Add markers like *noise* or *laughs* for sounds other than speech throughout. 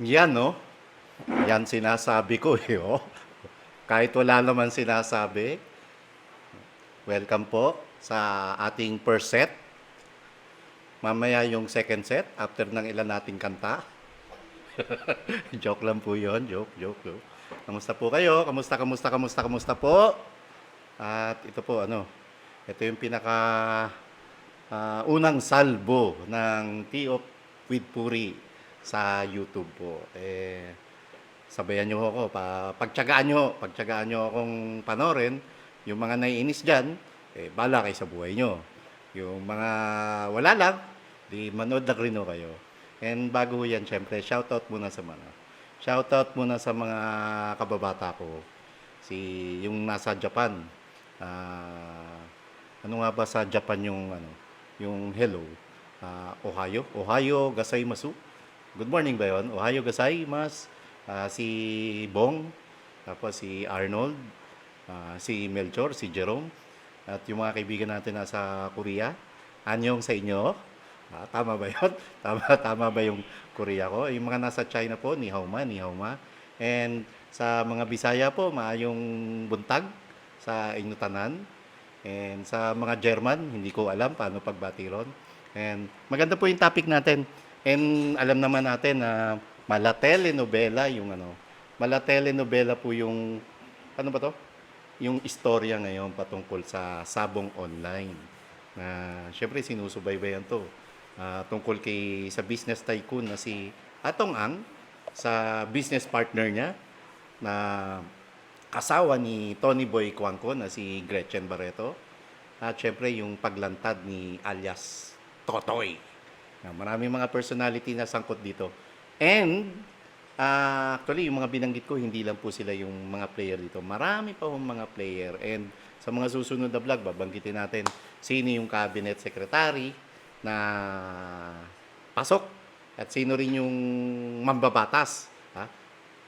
Yan, no? Yan sinasabi ko, eh, oh. Kahit wala naman sinasabi, welcome po sa ating first set. Mamaya yung second set, after ng ilan nating kanta. *laughs* joke lang po yon joke, joke, joke. Kamusta po kayo? Kamusta, kamusta, kamusta, kamusta po? At ito po, ano, ito yung pinaka ah, unang salbo ng Tea of with Puri sa YouTube po. Eh, sabayan nyo ako, pa, pagtsagaan nyo, pagtsagaan nyo akong panorin, yung mga naiinis dyan, eh, bala kayo sa buhay nyo. Yung mga wala lang, di manood na rin kayo. And bago yan, syempre, shoutout muna sa mga, shoutout muna sa mga kababata ko. Si, yung nasa Japan, ah, ano nga ba sa Japan yung, ano, yung hello? Ah, Ohio, Ohio, Gasaimasu. Good morning ba yun? Ohio, Gasaimas. Ah, si Bong, tapos si Arnold, ah, si Melchor, si Jerome, at yung mga kaibigan natin nasa Korea. Anyong sa inyo? Ah, tama ba yun? *laughs* Tama, tama ba yung Korea ko? Yung mga nasa China po, ni hao ma, ni hao ma. And sa mga Bisaya po, maayong buntag sa inyo tanan. And sa mga German, hindi ko alam paano pagbati ron. And maganda po yung topic natin. And alam naman natin na mala telenovela yung ano, mala telenovela po yung ano ba to? Yung istorya ngayon patungkol sa sabong online. Na syempre sinusubaybayan to. Ah, tungkol kay sa business tycoon na si Atong Ang sa business partner niya na asawa ni Tony Boy Cuangco na si Gretchen Barreto. At syempre yung paglantad ni alias Totoy. Na maraming mga personality na sangkot dito. And ah, actually yung mga binanggit ko hindi lang po sila yung mga player dito. Marami pa yung mga player and sa mga susunod na vlog babanggitin natin sino yung cabinet secretary na pasok at sino rin yung mambabatas. Ha?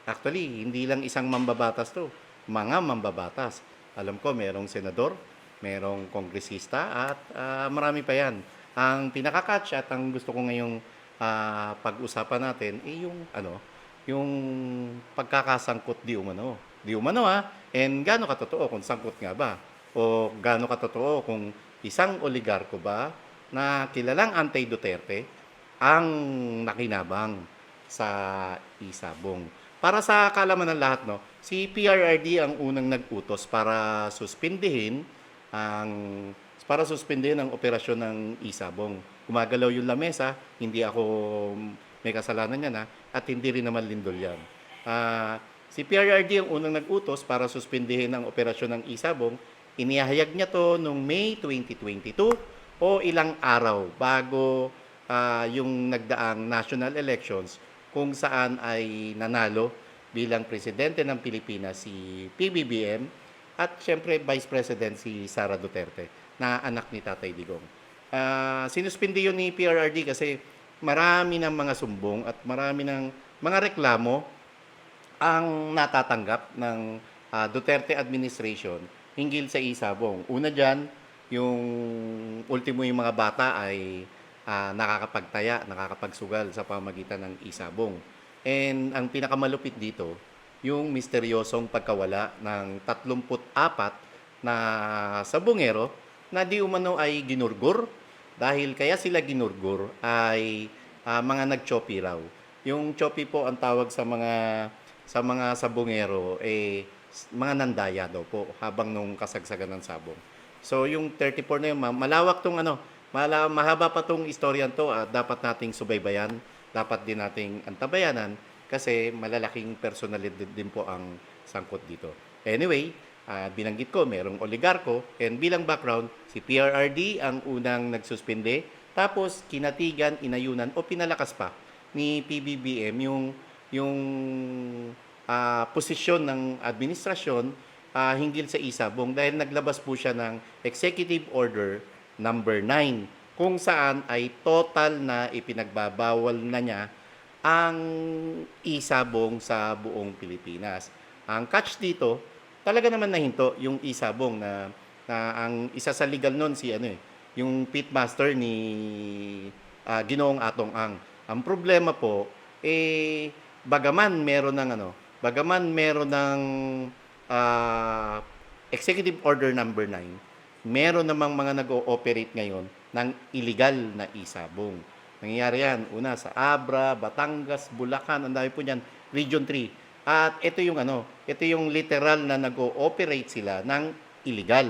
Actually, hindi lang isang mambabatas to. Mga mambabatas. Alam ko, merong senador, merong kongresista, at ah, marami pa yan. Ang pinaka-catch at ang gusto ko ngayong ah, pag-usapan natin, eh yung, ano, yung pagkakasangkot di umano. Di umano ha, and gaano katotoo kung sangkot nga ba? O gaano katotoo kung isang oligarko ba na kilalang anti-Duterte ang nakinabang sa isabong. Para sa kalaman ng lahat, no, si PRRD ang unang nag-utos para suspindihin ang para suspindihin ang operasyon ng isabong. Gumagalaw yung lamesa, hindi ako may kasalanan yan ha, at hindi rin naman lindol yan. Ah, si PRRD ang unang nag-utos para suspindihin ang operasyon ng isabong. Inihayag niya to noong May 2022 o ilang araw bago ah, yung nagdaang national elections kung saan ay nanalo bilang presidente ng Pilipinas si PBBM at syempre Vice President si Sara Duterte na anak ni Tatay Digong. Ah, sinuspindi yun ni PRRD kasi marami ng mga sumbong at marami ng mga reklamo ang natatanggap ng ah, Duterte administration hinggil sa isabong. Una dyan, yung ultimo yung mga bata ay ah, nakakapagtaya, nakakapagsugal sa pamagitan ng isabong. And ang pinakamalupit dito, yung misteryosong pagkawala ng 34 na sabongero na di umano ay ginurgur dahil kaya sila ginurgur ay ah, mga nagchopi raw. Yung chopi po ang tawag sa mga sa mga sabongero eh mga nandaya daw po habang nung kasagsagan ng sabong. So yung 34 na yun, ma- malawak tong ano, mahaba pa tong istoryan to at dapat nating subaybayan, dapat din nating antabayanan kasi malalaking personalidad din po ang sangkot dito. Anyway, ah, binanggit ko, merong oligarko and bilang background, si PRRD ang unang nagsuspinde tapos kinatigan, inayunan o pinalakas pa ni PBBM yung yung ah, posisyon ng administrasyon ah, hinggil sa isabong dahil naglabas po siya ng Executive Order number 9 kung saan ay total na ipinagbabawal na niya ang isabong sa buong Pilipinas. Ang catch dito, talaga naman nahinto yung isabong na, na ang isa sa legal nun si ano eh, yung pitmaster ni ah, Ginoong Atong Ang. Ang problema po, eh, bagaman meron ng ano, bagaman meron ng ah, Executive Order number 9, meron namang mga nag-ooperate ngayon ng illegal na isabong. Nangyayari yan, una sa Abra, Batangas, Bulacan, ang dami po niyan, Region 3. At ito yung ano, ito yung literal na nag-ooperate sila ng illegal.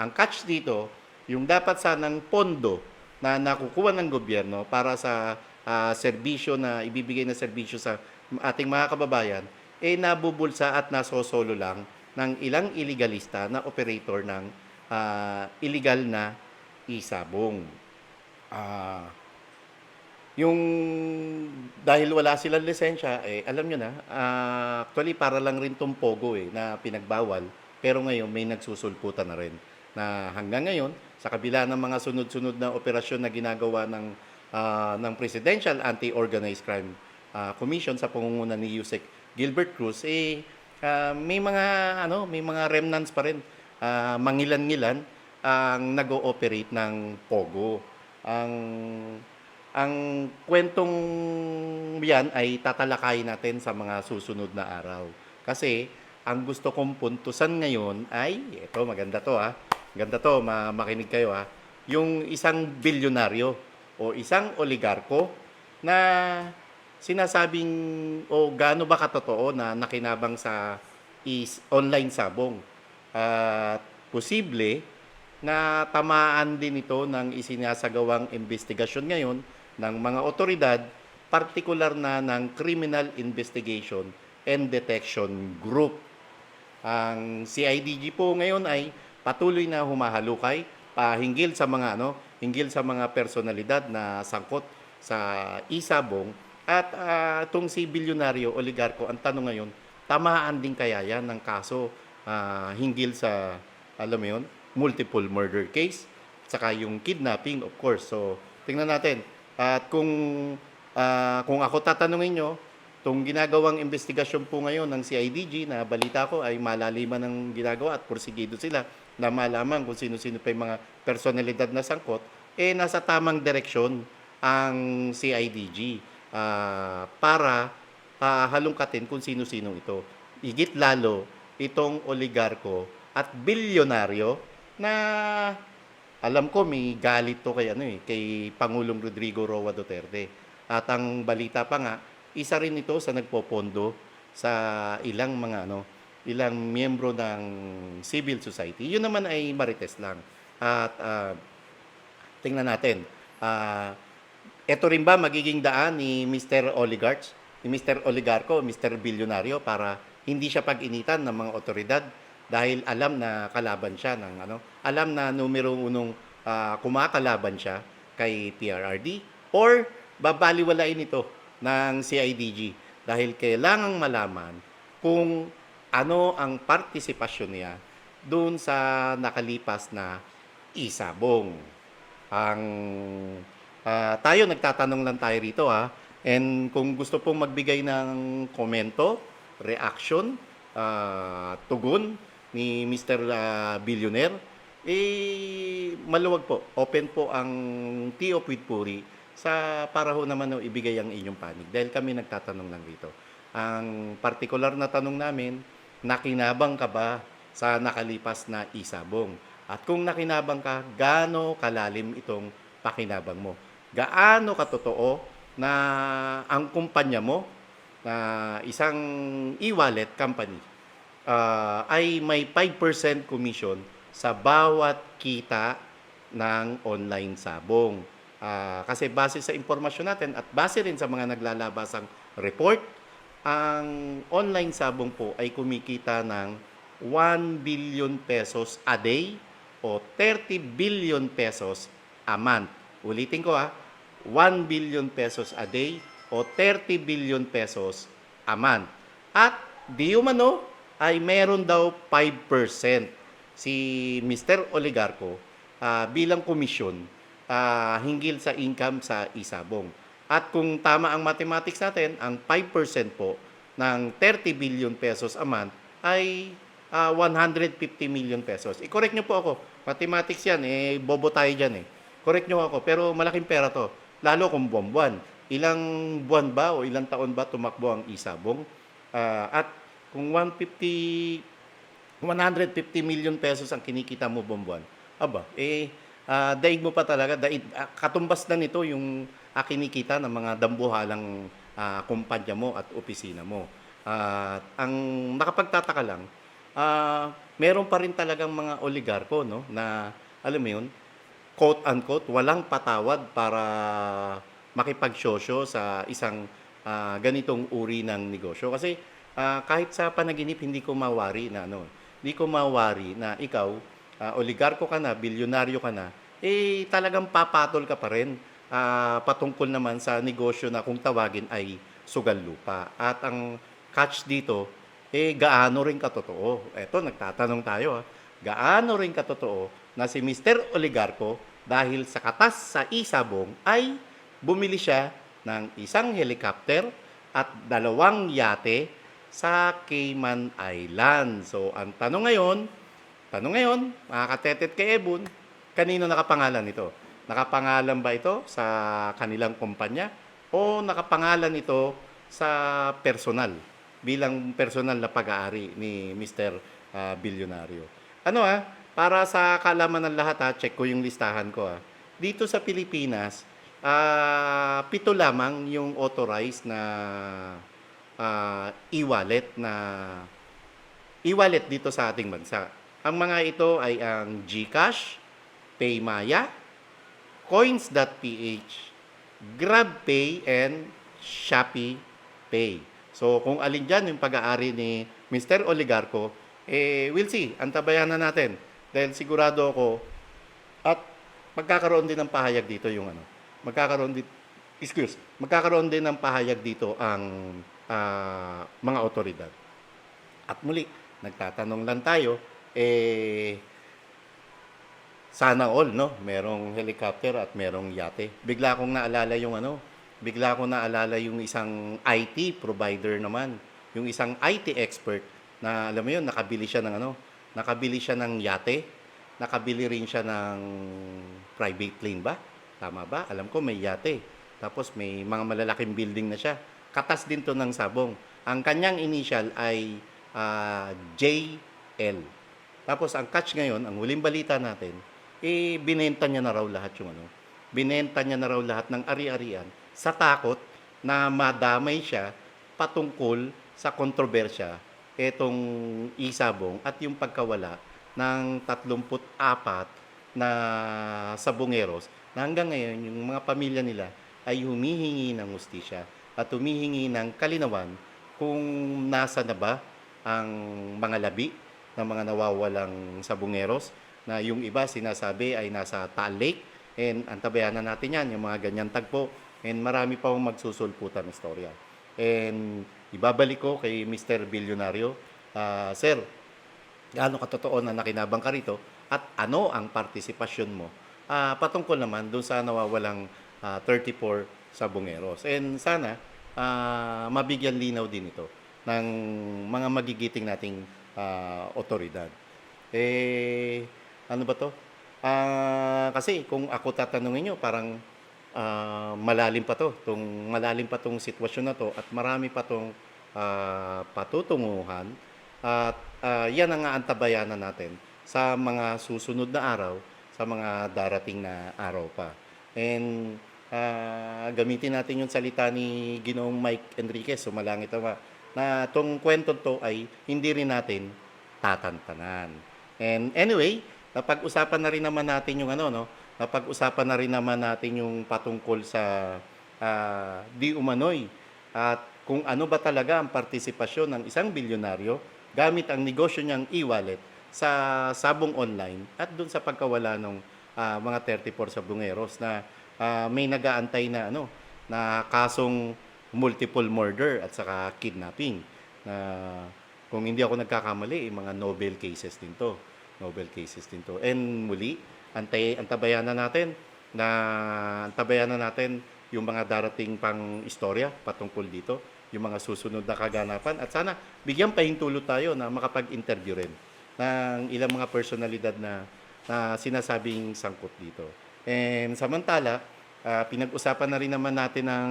Ang catch dito, yung dapat sanang pondo na nakukuha ng gobyerno para sa ah, serbisyo na ibibigay na serbisyo sa ating mga kababayan, eh nabubulsa at nasosolo lang ng ilang illegalista na operator ng ah, illegal na isabong. Ah, yung dahil wala silang lisensya, eh, alam nyo na, ah, actually para lang rin tong Pogo eh, na pinagbawal. Pero ngayon may nagsusulputan na rin. Na hanggang ngayon, sa kabila ng mga sunod-sunod na operasyon na ginagawa ng, ah, ng Presidential Anti-Organized Crime ah, Commission sa pangunguna ni Yusek Gilbert Cruz, eh, ah, may mga ano, may mga remnants pa rin, ah, mangilan-ngilan ang nag-ooperate ng Pogo. Ang ang kwentong yan ay tatalakayin natin sa mga susunod na araw. Kasi ang gusto kong puntusan ngayon ay, ito maganda to ha, ganda to, ma- makinig kayo ha, yung isang bilyonaryo o isang oligarko na sinasabing o gaano ba katotoo na nakinabang sa is online sabong. At posible na tamaan din ito ng isinasagawang investigasyon ngayon ng mga otoridad, partikular na ng Criminal Investigation and Detection Group. Ang CIDG po ngayon ay patuloy na humahalukay pahinggil sa mga ano, hinggil sa mga personalidad na sangkot sa isabong at ah, itong si bilyonaryo oligarko ang tanong ngayon tamaan din kaya yan ng kaso ah, hinggil sa alam mo yun multiple murder case saka yung kidnapping of course so tingnan natin at kung ah, kung ako tatanungin nyo Itong ginagawang investigasyon po ngayon ng CIDG na balita ko ay malaliman ng ginagawa at porsigido sila na malaman kung sino-sino pa yung mga personalidad na sangkot, eh nasa tamang direksyon ang CIDG ah, para ah, halungkatin kung sino-sino ito. Igit lalo itong oligarko at bilyonaryo na alam ko may galit to kay ano eh, kay Pangulong Rodrigo Roa Duterte. At ang balita pa nga, isa rin ito sa nagpopondo sa ilang mga ano, ilang miyembro ng civil society. Yun naman ay marites lang. At ah, tingnan natin. Ah, ito rin ba magiging daan ni Mr. Oligarch, ni Mr. Oligarco, Mr. Bilyonaryo para hindi siya pag-initan ng mga otoridad dahil alam na kalaban siya ng ano, alam na numero unong ah, kumakalaban siya kay PRRD or babaliwalain ito ng CIDG dahil kailangang malaman kung ano ang partisipasyon niya doon sa nakalipas na isabong. Ang ah, tayo nagtatanong lang tayo rito ha. And kung gusto pong magbigay ng komento, reaction, ah, tugon ni Mr. ah, Billionaire, eh maluwag po. Open po ang Tea of with Puri sa para ho naman ho ibigay ang inyong panig dahil kami nagtatanong lang rito. Ang partikular na tanong namin, nakinabang ka ba sa nakalipas na isabong? At kung nakinabang ka, gaano kalalim itong pakinabang mo? Gaano katotoo na ang kumpanya mo na isang e-wallet company ah, ay may 5% commission sa bawat kita ng online sabong. Ah, kasi base sa impormasyon natin at base rin sa mga naglalabasang report, ang online sabong po ay kumikita ng 1 billion pesos a day o 30 billion pesos a month. Ulitin ko ha, 1 billion pesos a day o 30 billion pesos a month. At di umano ay meron daw 5% si Mr. Oligarco ah, bilang komisyon ah, hinggil sa income sa isabong. At kung tama ang mathematics natin, ang 5% po ng 30 billion pesos a month ay ah, 150 million pesos. I-correct nyo po ako. Mathematics yan, eh, bobo tayo dyan eh. Correct nyo ako, pero malaking pera to. Lalo kung buwan-buwan. ilang buwan ba o ilang taon ba tumakbo ang isabong? Ah, at kung 150 150 million pesos ang kinikita mo buwan, aba, eh, ah, daig mo pa talaga, daig, ah, katumbas na nito yung ah, kinikita ng mga dambuhalang ah, kumpanya mo at opisina mo. At ang nakapagtataka lang, ah, meron pa rin talagang mga oligarko, no, na, alam mo yun, quote-unquote, walang patawad para makipagsosyo sa isang ah, ganitong uri ng negosyo. Kasi ah, kahit sa panaginip, hindi ko mawari na ano, hindi ko mawari na ikaw, ah, oligarko ka na, bilyonaryo ka na, eh talagang papatol ka pa rin ah, patungkol naman sa negosyo na kung tawagin ay sugal lupa. At ang catch dito, eh gaano rin katotoo? Eto, nagtatanong tayo ha. Gaano rin katotoo na si Mr. Oligarco dahil sa katas sa isabong ay bumili siya ng isang helicopter at dalawang yate sa Cayman Island. So, ang tanong ngayon, tanong ngayon, mga katetet kay Ebon, kanino nakapangalan ito? Nakapangalan ba ito sa kanilang kumpanya o nakapangalan ito sa personal bilang personal na pag-aari ni Mr. ah, Bilyonaryo? Ano ah, para sa kalaman ng lahat ha, check ko yung listahan ko ah. Dito sa Pilipinas, ah, pito lamang yung authorized na ah, e-wallet na e-wallet dito sa ating bansa. Ang mga ito ay ang GCash, Paymaya, Coins.ph, GrabPay, and Shopee Pay. So, kung alin dyan yung pag-aari ni Mr. Oligarco, eh, we'll see. Antabayan na natin. Dahil sigurado ako, at magkakaroon din ng pahayag dito yung ano, magkakaroon din, excuse, magkakaroon din ng pahayag dito ang ah, mga otoridad. At muli, nagtatanong lang tayo, eh, sana all, no? Merong helicopter at merong yate. Bigla kong naalala yung ano, bigla kong naalala yung isang IT provider naman, yung isang IT expert na alam mo yun, nakabili siya ng ano, nakabili siya ng yate, nakabili rin siya ng private plane ba? Tama ba? Alam ko may yate. Tapos may mga malalaking building na siya. Katas din to ng sabong. Ang kanyang initial ay ah, JL. Tapos ang catch ngayon, ang huling balita natin, eh binenta niya na raw lahat yung ano. Binenta niya na raw lahat ng ari-arian sa takot na madamay siya patungkol sa kontrobersya etong isabong at yung pagkawala ng 34 na sabongeros na hanggang ngayon yung mga pamilya nila ay humihingi ng ustisya at humihingi ng kalinawan kung nasa na ba ang mga labi ng mga nawawalang sabongeros na yung iba sinasabi ay nasa Taal Lake and antabayanan natin yan, yung mga ganyan tagpo and marami pa akong magsusulputan ng istorya. And ibabalik ko kay Mr. Bilyonaryo, ah, Sir, gaano katotoo na nakinabang ka rito at ano ang partisipasyon mo ah, patungkol naman doon sa nawawalang ah, 34 sabongeros. And sana ah, mabigyan linaw din ito ng mga magigiting nating ah, otoridad. Eh, ano ba to? Ah, kasi kung ako tatanungin nyo, parang ah, malalim pa to. Tung, malalim pa tong sitwasyon na to at marami pa tong ah, patutunguhan at ah, yan ang aantabayanan natin sa mga susunod na araw, sa mga darating na araw pa. And ah, gamitin natin yung salita ni Ginoong Mike Enriquez, sumalangit ama, na tong kwento to ay hindi rin natin tatantanan. And anyway, napag-usapan na rin naman natin yung ano, no? Napag-usapan na rin naman natin yung patungkol sa ah, di umano'y at kung ano ba talaga ang partisipasyon ng isang bilyonaryo gamit ang negosyo niyang e-wallet sa sabong online at dun sa pagkawala ng mga 34 sabongeros na ah, may nagaantay na ano na kasong multiple murder at saka kidnapping na kung hindi ako nagkakamali, eh, mga Nobel cases din to. Nobel cases din to. And muli, antay, antabayan na natin na antabayan na natin yung mga darating pang istorya patungkol dito, yung mga susunod na kaganapan. At sana bigyan pahintulot tayo na makapag-interview rin ng ilang mga personalidad na, na sinasabing sangkot dito. And samantala, ah, pinag-usapan na rin naman natin ng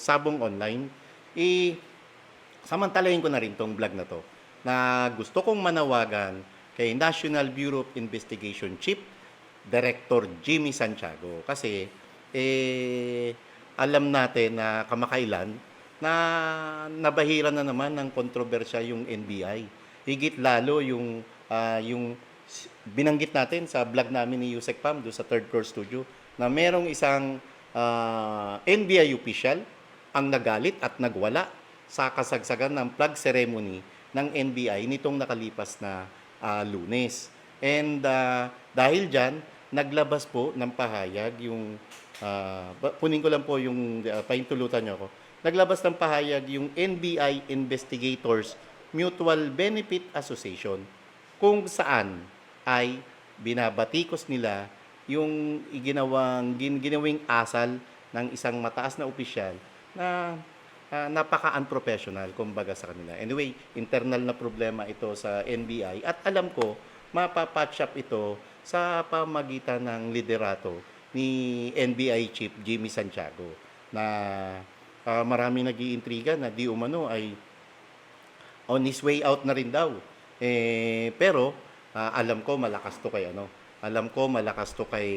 sabong online, eh, samantalahin ko na rin tong vlog na to na gusto kong manawagan kay National Bureau of Investigation Chief Director Jimmy Santiago kasi eh alam natin na kamakailan na nabahiran na naman ng kontrobersya yung NBI. Higit lalo yung ah, yung binanggit natin sa vlog namin ni Yusek Pam do sa third floor studio na merong isang ah, NBI official ang nagalit at nagwala sa kasagsagan ng flag ceremony ng NBI nitong nakalipas na ah, lunes. And ah, dahil dyan, naglabas po ng pahayag yung, ba- punin ko lang po yung, uh, paintulutan niyo ako, naglabas ng pahayag yung NBI Investigators Mutual Benefit Association kung saan ay binabatikos nila yung iginawang gin, ginawing asal ng isang mataas na opisyal na ah, napaka-unprofessional kumbaga sa kanila. Anyway, internal na problema ito sa NBI at alam ko mapapatch up ito sa pamagitan ng liderato ni NBI Chief Jimmy Santiago na ah, marami nag-iintriga na di umano ay on his way out na rin daw. Eh, pero ah, alam ko malakas to kay ano. Alam ko malakas to kay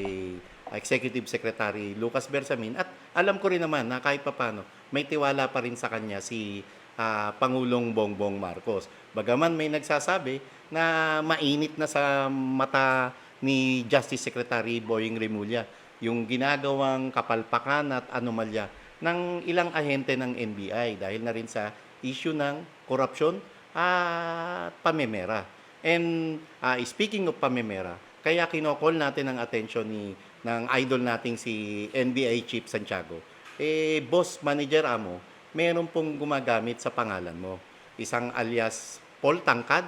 Executive Secretary Lucas Bersamin at alam ko rin naman na kahit papano may tiwala pa rin sa kanya si ah, Pangulong Bongbong Marcos. Bagaman may nagsasabi na mainit na sa mata ni Justice Secretary Boying Remulla yung ginagawang kapalpakan at anomalya ng ilang ahente ng NBI dahil na rin sa issue ng korupsyon at pamemera. And ah, speaking of pamemera, kaya kinokol natin ang attention ni ng idol nating si NBI Chief Santiago. Eh, boss manager amo, meron pong gumagamit sa pangalan mo. Isang alias Paul Tangkad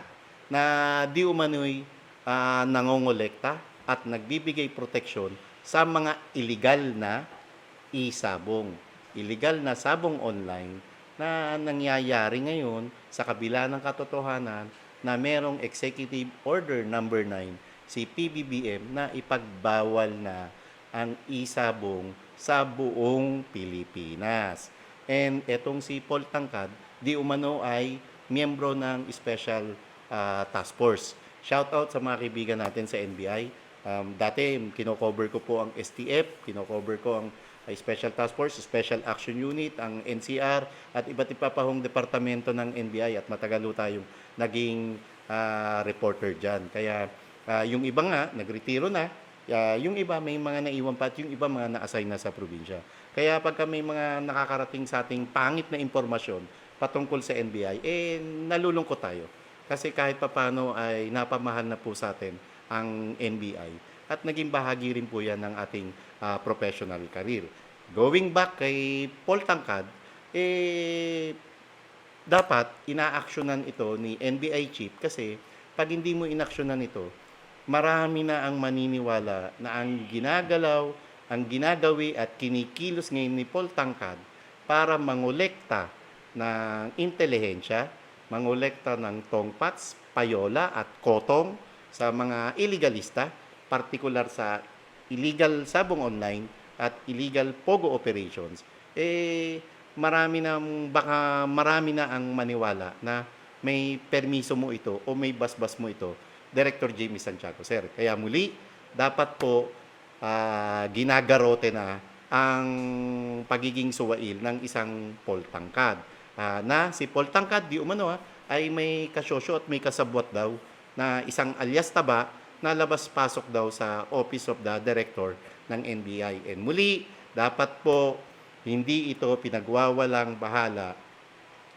na di umano'y ah, nangongolekta at nagbibigay proteksyon sa mga illegal na isabong. Illegal na sabong online na nangyayari ngayon sa kabila ng katotohanan na merong Executive Order number 9 si PBBM na ipagbawal na ang isabong sa buong Pilipinas. And etong si Paul Tangkad, di umano ay miyembro ng Special ah, Task Force. Shout out sa mga kaibigan natin sa NBI. Um, dati, kinocover ko po ang STF, kinocover ko ang Special Task Force, Special Action Unit, ang NCR, at iba't iba pa hong departamento ng NBI at matagal tayong naging ah, reporter dyan. Kaya ah, yung iba nga, nagretiro na, Ah, yung iba may mga naiwan pa at yung iba mga na-assign na sa probinsya. Kaya pagka may mga nakakarating sa ating pangit na impormasyon patungkol sa NBI, eh nalulungkot tayo. Kasi kahit papano ay napamahal na po sa atin ang NBI at naging bahagi rin po yan ng ating ah, professional career. Going back kay Paul Tangkad, eh dapat inaaksyonan ito ni NBI chief kasi pag hindi mo inaksyonan ito, marami na ang maniniwala na ang ginagalaw, ang ginagawi at kinikilos ngayon ni Paul Tangkad para mangolekta ng intelihensya, mangolekta ng tongpats, payola at kotong sa mga illegalista, partikular sa illegal sabong online at illegal pogo operations, eh marami na baka marami na ang maniwala na may permiso mo ito o may basbas mo ito, Director Jamie Santiago, sir. Kaya muli, dapat po ah, ginagarote na ang pagiging suwail ng isang Paul Tangkad. Ah, na si Paul Tangkad, di umano ha, ay may kasosyo at may kasabwat daw na isang alias taba na labas-pasok daw sa Office of the Director ng NBI. And muli, dapat po hindi ito pinagwawalang bahala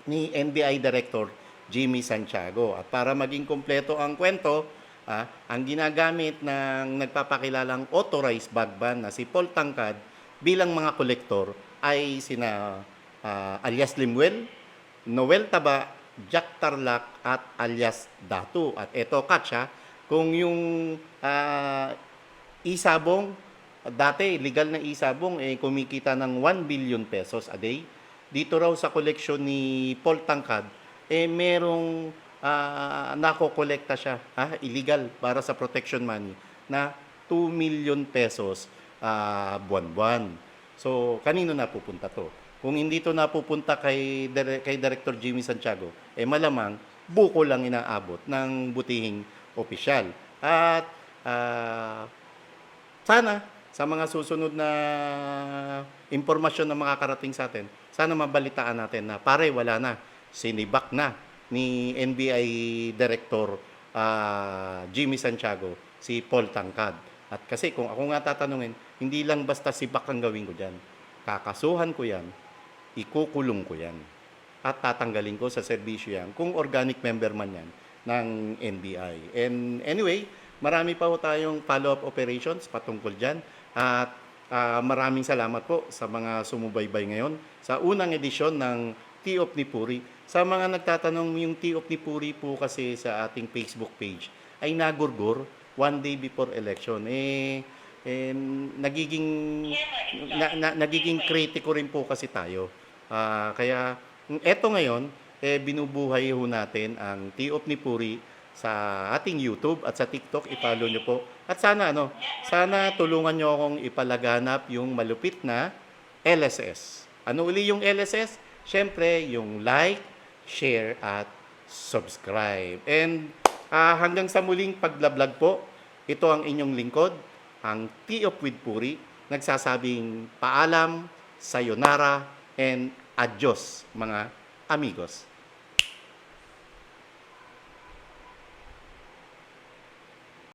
ni NBI Director Jimmy Santiago. At para maging kompleto ang kwento, ah, ang ginagamit ng nagpapakilalang authorized bag ban na si Paul Tangkad bilang mga kolektor ay sina ah, alias Limwell, Noel Taba, Jack Tarlac at alias Datu. At eto katsa, kung yung ah, isabong, dati legal na isabong eh kumikita ng 1 billion pesos a day. Dito raw sa koleksyon ni Paul Tangkad, eh merong ah, nakokolekta siya, ha, illegal para sa protection money na 2 million pesos ah, buwan-buwan. So, kanino napupunta to? Kung hindi to napupunta kay, kay Director Jimmy Santiago, eh malamang buko lang inaabot ng butihing opisyal. At ah, sana sa mga susunod na impormasyon na makakarating sa atin, sana mabalitaan natin na pare wala na, sinibak na ni NBI Director ah, Jimmy Santiago si Paul Tangkad. At kasi kung ako nga tatanungin, hindi lang basta sibak ang gawin ko dyan. Kakasuhan ko yan, ikukulong ko yan. At tatanggalin ko sa serbisyo yan kung organic member man yan ng NBI. And anyway, marami pa po tayong follow-up operations patungkol dyan. At ah, maraming salamat po sa mga sumubaybay ngayon sa unang edisyon ng Tea of Nipuri. Sa mga nagtatanong, yung Tea of Nipuri po kasi sa ating Facebook page ay nagurgur one day before election. Eh, eh nagiging na, na- nagiging kritiko rin po kasi tayo. Ah, kaya eto ngayon, eh, binubuhay ho natin ang Tea of Nipuri sa ating YouTube at sa TikTok. I-follow nyo po. At sana, ano, sana tulungan nyo akong ipalaganap yung malupit na LSS. Ano uli yung LSS? Siyempre, yung like, share, at subscribe. And ah, hanggang sa muling paglablog po, ito ang inyong lingkod, ang Tea of with Puri, nagsasabing paalam, sayonara, and adios mga amigos.